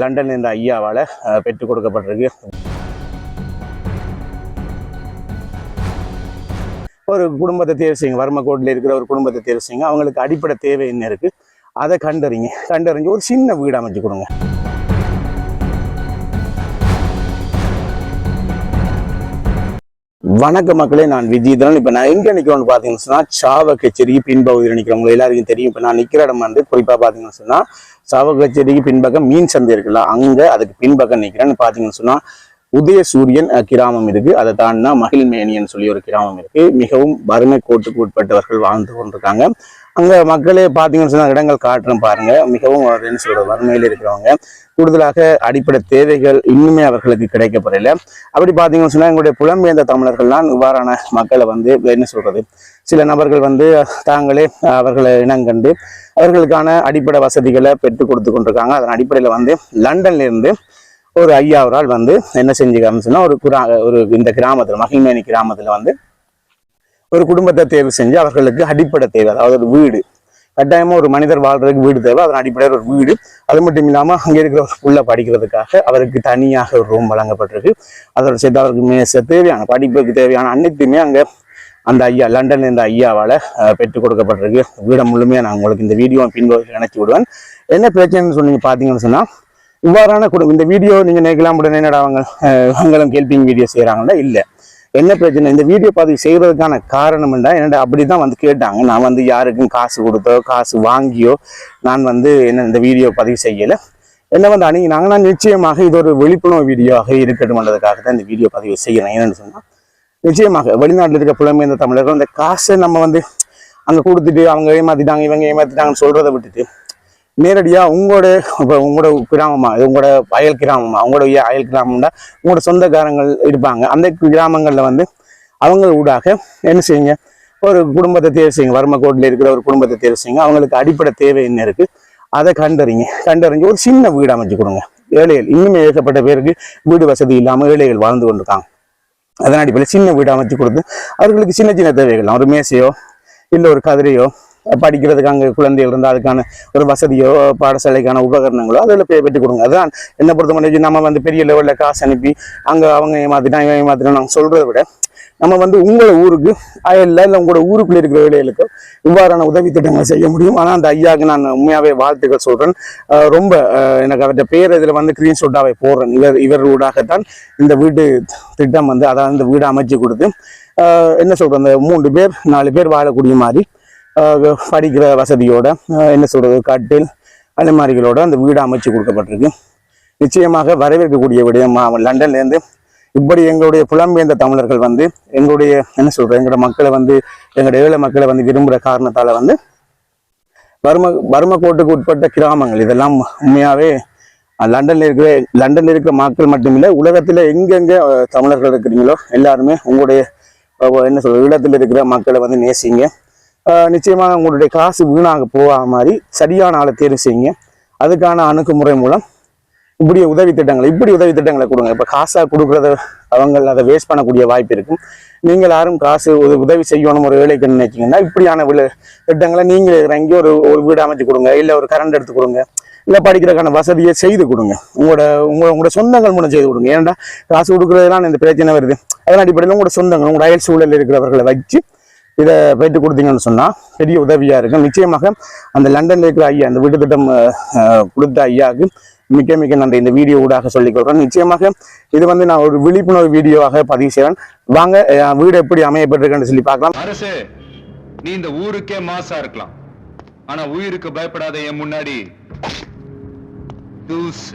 London இந்த ஐயாவால் பெற்றுக் கொடுக்கப்பட்டிருக்கு. ஒரு குடும்பத்தை தேர்வு செய்யுங்க. வர்மக்கோட்டில் இருக்கிற ஒரு குடும்பத்தை தேர்வு செய்யுங்க. அவங்களுக்கு அடிப்படை தேவை என்ன இருக்கு? அதை கண்டறிங்க. கண்டறிஞ்சு ஒரு சின்ன வீடு அமைச்சு கொடுங்க. வணக்க மக்களே நான் விஜயதரன் இப்போ நான் எங்கே நிற்கிறோன்னு பார்த்தீங்கன்னு சொன்னால் சாவ கச்சேரிக்கு பின்பகுதியில் நிற்கிறவங்க எல்லாருக்கும் தெரியும். இப்போ நான் நிற்கிற இடம் வந்து குறிப்பாக பார்த்தீங்கன்னு சொன்னால் சாவ கச்சேரிக்கு பின்பக்கம் மீன் சந்தை இருக்குல்ல அங்கே அதுக்கு பின்பக்கம் நிற்கிறேன்னு பார்த்தீங்கன்னு சொன்னால் உதய சூரியன் கிராமம் இருக்கு. அதை தாண்டினா மகிழ்மேனின்னு சொல்லி ஒரு கிராமம் இருக்கு. மிகவும் வறுமை கோட்டுக்கு உட்பட்டவர்கள் வாழ்ந்து கொண்டிருக்காங்க. அங்க மக்களே பார்த்தீங்கன்னு சொன்னா இடங்கள் காட்டுறோம் பாருங்க. மிகவும் என்ன சொல்றது வறுமையில் இருக்கிறவங்க. கூடுதலாக அடிப்படை தேவைகள் இன்னுமே அவர்களுக்கு கிடைக்கப்படல. அப்படி பார்த்தீங்கன்னு சொன்னா எங்களுடைய புலம்பெயர்ந்த தமிழர்கள்லாம் இவ்வாறான மக்களை வந்து என்ன சொல்றது? சில நபர்கள் வந்து தாங்களே அவர்களை இனங்கண்டு அவர்களுக்கான அடிப்படை வசதிகளை பெற்றுக் கொடுத்து கொண்டிருக்காங்க. அதன் அடிப்படையில் வந்து லண்டன்ல இருந்து ஒரு ஐயா ஒரு ஆள் வந்து என்ன செஞ்சு சொன்னா ஒரு குரா ஒரு இந்த கிராமத்தில் மகிழ்மேனி கிராமத்தில் வந்து ஒரு குடும்பத்தை தேர்வு செஞ்சு அவர்களுக்கு அடிப்படை தேவை. அதாவது ஒரு வீடு. கட்டாயமாக ஒரு மனிதர் வாழ்றதுக்கு வீடு தேவை. அதன் அடிப்படையில் ஒரு வீடு. அது மட்டும் இல்லாமல் அங்க இருக்கிற ஒரு புள்ள படிக்கிறதுக்காக அவருக்கு தனியாக ஒரு ரூம் வழங்கப்பட்டிருக்கு. அதோட சேர்த்து அவருக்கு மேச தேவையான படிப்புக்கு தேவையான அனைத்துமே அங்க அந்த ஐயா லண்டன்ல இந்த ஐயாவால பெற்றுக் கொடுக்கப்பட்டிருக்கு. வீடை முழுமையா நான் உங்களுக்கு இந்த வீடியோ பின்பகுதியில் இணைச்சி விடுவேன். என்ன பிரச்சனைன்னு சொன்னீங்க பார்த்தீங்கன்னு சொன்னா இவ்வாறான குடும்பம் இந்த வீடியோ நீங்க நினைக்கலாம் உடனே என்னடா அவங்க அவங்களும் ஹெல்பிங் வீடியோ செய்யறாங்களா இல்ல. என்ன பிரச்சனை? இந்த வீடியோ பதிவு செய்யறதுக்கான காரணம் என்ன? என்னடா அப்படிதான் வந்து கேட்டாங்க. நான் வந்து யாருக்கும் காசு கொடுத்தோ காசு வாங்கியோ நான் வந்து என்ன இந்த வீடியோ பதிவு செய்யல. என்ன வந்து அணுகினாங்க. நான் நிச்சயமாக இது ஒரு விழிப்புணர்வு வீடியோவாக இருக்கட்டும்ன்றதுக்காக தான் இந்த வீடியோ பதிவு செய்யறேன். என்னன்னு சொன்னா நிச்சயமாக வெளிநாட்டில் இருக்க புலம்பெயர்ந்த தமிழர்கள் இந்த காசை நம்ம வந்து அங்க கொடுத்துட்டு அவங்க ஏமாத்திட்டாங்க இவங்க ஏமாத்திட்டாங்கன்னு சொல்றதை விட்டுட்டு நேரடியாக உங்களோட இப்போ உங்களோட கிராமமாக இது உங்களோட அயல் கிராமமாக உங்களோட ஏ- அயல் கிராமம்னா உங்களோட சொந்தக்காரங்கள் இருப்பாங்க. அந்த கிராமங்களில் வந்து அவங்க ஊடாக என்ன செய்யுங்க? ஒரு குடும்பத்தை தேர்வு செய்யுங்க. வறுமக்கோட்டில் இருக்கிற ஒரு குடும்பத்தை தேர்வு செய்யுங்க. அவங்களுக்கு அடிப்படை தேவை என்ன இருக்கு? அதை கண்டறிங்க. கண்டறிஞ்சு ஒரு சின்ன வீடு அமைச்சு கொடுங்க. ஏழைகள் இன்னுமே ஏற்கப்பட்ட பேருக்கு வீடு வசதி இல்லாமல் ஏழைகள் வாழ்ந்து கொண்டிருக்காங்க. அதன் அடிப்படையில் சின்ன வீடு அமைச்சு கொடுத்து அவர்களுக்கு சின்ன சின்ன தேவைகள் ஒரு மேசையோ இல்லை ஒரு கதிரையோ படிக்கிறதுக்கு அங்கே குழந்தைகள் இருந்தால் அதுக்கான ஒரு வசதியோ பாடசாலைக்கான உபகரணங்களோ அதில் பெற்றுக் பெற்று கொடுங்க. அதுதான் என்ன பொறுத்த மட்டும் நம்ம வந்து பெரிய லெவலில் காசு அனுப்பி அங்கே அவங்க ஏமாத்தினா இவன் ஏமாத்தினா நாங்கள் சொல்கிறத விட நம்ம வந்து உங்களை ஊருக்கு அயல்ல இல்லை உங்களோட ஊருக்குள்ளே இருக்கிற வேலைகளுக்கு இவ்வாறான உதவி திட்டங்களை செய்ய முடியும். ஆனால் அந்த ஐயாவுக்கு நான் உண்மையாகவே வாழ்த்துக்கள் சொல்கிறேன் ரொம்ப எனக்கு அவர்கிட்ட பேர் இதில் வந்து ஸ்க்ரீன்ஷாட்டாகவே போடுறேன். இவர் இவர் ஊடாகத்தான் இந்த வீடு திட்டம் வந்து அதாவது இந்த வீடு அமைச்சு கொடுத்து என்ன சொல்கிறது அந்த மூன்று பேர் நாலு பேர் வாழக்கூடிய மாதிரி படிக்கிற வசதியோட என்ன சொல்கிறது கட்டில் அலைமாரிகளோட அந்த வீடு அமைச்சு கொடுக்கப்பட்டிருக்கு. நிச்சயமாக வரவேற்கக்கூடிய விடயமா லண்டன்லேருந்து இப்படி எங்களுடைய புலம்பெயர்ந்த தமிழர்கள் வந்து எங்களுடைய என்ன சொல்கிறோம் எங்களோட மக்களை வந்து எங்களுடைய ஏழை மக்களை வந்து விரும்புகிற காரணத்தால் வந்து வறும வறும கோட்டுக்கு உட்பட்ட கிராமங்கள் இதெல்லாம் உண்மையாகவே லண்டனில் இருக்கிற லண்டனில் இருக்கிற மக்கள் மட்டுமில்லை உலகத்தில் எங்கெங்கே தமிழர்கள் இருக்கிறீங்களோ எல்லாருமே உங்களுடைய என்ன சொல்றது ஈழத்தில் இருக்கிற மக்களை வந்து நேசிங்க. நிச்சயமாக உங்களுடைய காசு வீணாக போகாத மாதிரி சரியான ஆளை தேர்வு செய்யுங்க. அதுக்கான அணுகுமுறை மூலம் இப்படி உதவி திட்டங்களை இப்படி உதவி திட்டங்களை கொடுங்க. இப்போ காசாக கொடுக்குறத அவங்க அதை வேஸ்ட் பண்ணக்கூடிய வாய்ப்பு இருக்கும். நீங்கள் யாரும் காசு உத- உதவி செய்யணும் ஒரு வேலைக்கு நினைச்சீங்கன்னா இப்படியான விழு திட்டங்களை நீங்கள் இறங்கி ஒரு ஒரு வீடு அமைச்சு கொடுங்க இல்லை ஒரு கரண்ட் எடுத்து கொடுங்க இல்லை படிக்கிறதுக்கான வசதியை செய்து கொடுங்க. உங்களோட உங்களோட உங்களோட சொந்தங்கள் மூலம் செய்து கொடுங்க. ஏன்னா காசு கொடுக்குறதுலாம் இந்த பிரச்சனை வருது. அதன் அடிப்படையில் உங்களோட சொந்தங்கள் உங்களோட அயல் சூழலில் இருக்கிறவர்களை வச்சு இதை பெற்று கொடுத்தீங்கன்னு சொன்னால் பெரிய உதவியாக இருக்கும். நிச்சயமாக அந்த லண்டனில் இருக்கிற ஐயா அந்த வீட்டு திட்டம் கொடுத்த ஐயாவுக்கு மிக்க மிக்க நன்றி. இந்த வீடியோ ஊடாக சொல்லிக் கொள்றேன் நிச்சயமாக இது வந்து நான் ஒரு விழிப்புணர்வு வீடியோவாக பதிவு செய்கிறேன் வாங்க வீடு எப்படி அமையப்பட்டிருக்கேன்னு சொல்லி பார்க்கலாம். அரசு நீ இந்த ஊருக்கே மாசா இருக்கலாம். ஆனா உயிருக்கு பயப்படாத என் முன்னாடி தூசு.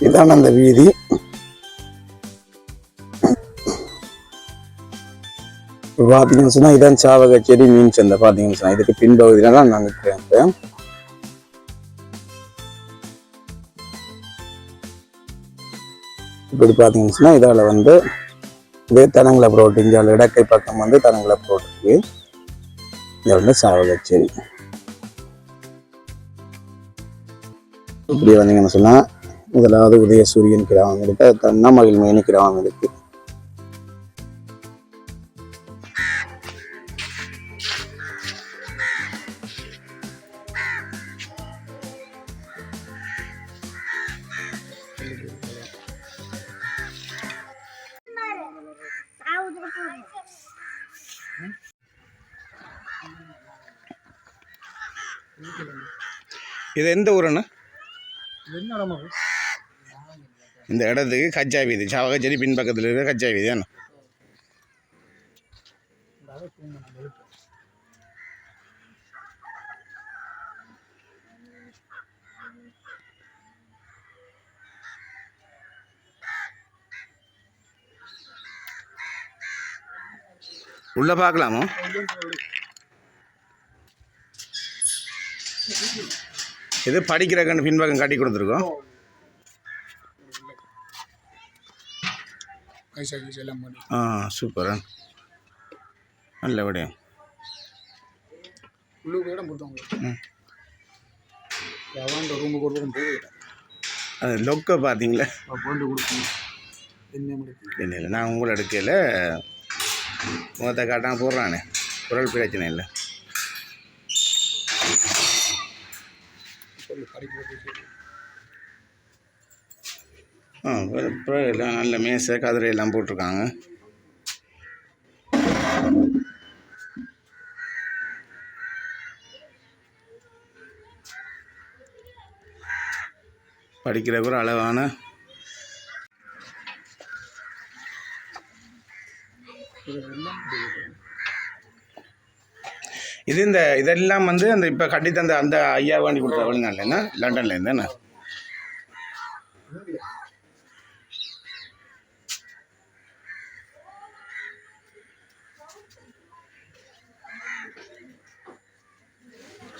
இதான் அந்த வீதி. பார்த்தீங்கன்னு சொன்னால் இதான் சாவகச்சேரி மீன் சந்தை பார்த்தீங்கன்னு சொன்னால் இதுக்கு பின்பகுதியில் தான் நான் நிற்கிறேன் இப்படி பார்த்தீங்கன்னு சொன்னால் இதால் வந்து இதே தனங்களை புரோட்டு இங்கே இடக்கை பக்கம் வந்து தனங்களை ரோடு இருக்கு. இங்கே வந்து சாவகச்சேரி. இப்படி வந்தீங்கன்னு சொன்னால் முதலாவது உதயசூரியன் கிராமம் இருக்கு தன்னமகிழ் மேனி கிராமம் இருக்கு இது எந்த ஊருன்னு இந்த இடத்துக்கு கச்சா வீதி சாவகச்சேரி பின்பக்கத்தில் இருக்கிற கச்சா வீதி என்ன உள்ள பார்க்கலாமோ? இது படிக்கிற கண்டு பின்பக்கம் காட்டி கொடுத்துருக்கோம். பைசா கீசா எல்லாம் பண்ணி ஆ சூப்பர் நல்ல விடயம். உள்ளுக்கு இடம் கொடுத்தவங்க ம். எவன் ரூமுக்கு ஒரு போய் அது லொக்கை பார்த்தீங்களா? போண்டு கொடுக்கணும் என்ன இல்லை இல்லை நான் உங்களை எடுக்கையில் முகத்தை காட்டாம போடுறானே. குரல் பிரச்சனை இல்லை. கடைக்கு ஆ அப்புறம் எல்லாம் நல்ல மேசை கதிரை எல்லாம் போட்டிருக்காங்க. படிக்கிற ஒரு அளவான இது இந்த இதெல்லாம் வந்து அந்த இப்போ கட்டி தந்த அந்த ஐயா வாண்டி கொடுத்த வெளிநாட்டில் என்ன லண்டன்ல இருந்து என்ன சாமான் எல்லாம் கொண்டு போய் ஆ,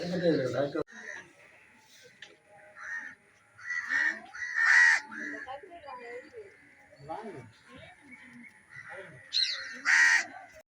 Look 来个